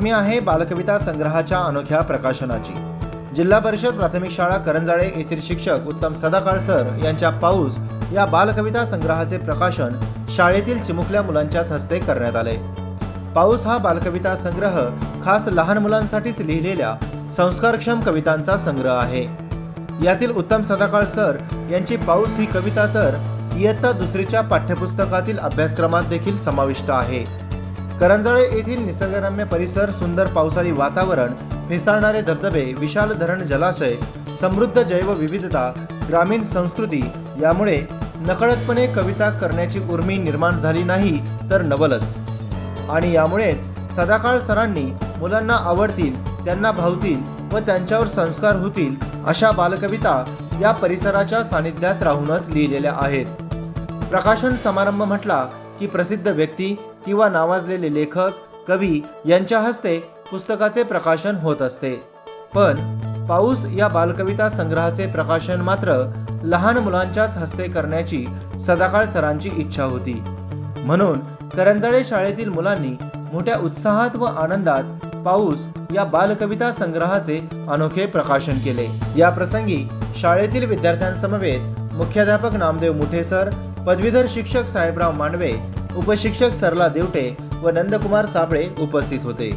बातमी आहे बालकविता संग्रहाच्या अनोख्या प्रकाशनाची. जिल्हा परिषद प्राथमिक शाळा करंजाळे येथील शिक्षक उत्तम सदाकाळ सर यांच्या पाऊस या बालकविता संग्रहाचे प्रकाशन शाळेतील चिमुकल्या मुलांच्याच हस्ते करण्यात आले. पाऊस हा बालकविता संग्रह खास लहान मुलांसाठीच लिहिलेल्या संस्कारक्षम कवितांचा संग्रह आहे. यातील उत्तम सदाकाळ सर यांची पाऊस ही कविता तर इयत्ता दुसरीच्या पाठ्यपुस्तकातील अभ्यासक्रमात देखील समाविष्ट आहे. करंजाळे येथील निसर्गरम्य परिसर सुंदर पावसाळी वातावरण फेसाळणारे धबधबे विशाल धरण जलाशय समृद्ध जैवविविधता ग्रामीण संस्कृती यामुळे नकळतपणे कविता करण्याची उर्मी निर्माण झाली नाही तर नवलच. आणि यामुळेच सदाकाळ सरांनी मुलांना आवडतील त्यांना भावतील व त्यांच्यावर संस्कार होतील अशा बालकविता या परिसराच्या सानिध्यात राहूनच लिहिलेल्या आहेत. प्रकाशन समारंभ म्हटला की प्रसिद्ध व्यक्ती किंवा नावाजलेले लेखक कवी यांच्या हस्ते पुस्तकाचे प्रकाशन होत असते. पण पाऊस या बालकविता संग्रहाचे प्रकाशन मात्र लहान मुलांच्याच हस्ते करण्याची सदाकाळ सरांची इच्छा होती. म्हणून करंजाळे शाळेतील मुलांनी मोठ्या उत्साहात व आनंदात पाऊस या बालकविता संग्रहाचे अनोखे प्रकाशन केले. या प्रसंगी शाळेतील विद्यार्थ्यांसमवेत मुख्याध्यापक नामदेव मुठे सर पदवीधर शिक्षक साहेबराव मांडवे उपशिक्षक सरला देवटे व नंदकुमार साबळे उपस्थित होते.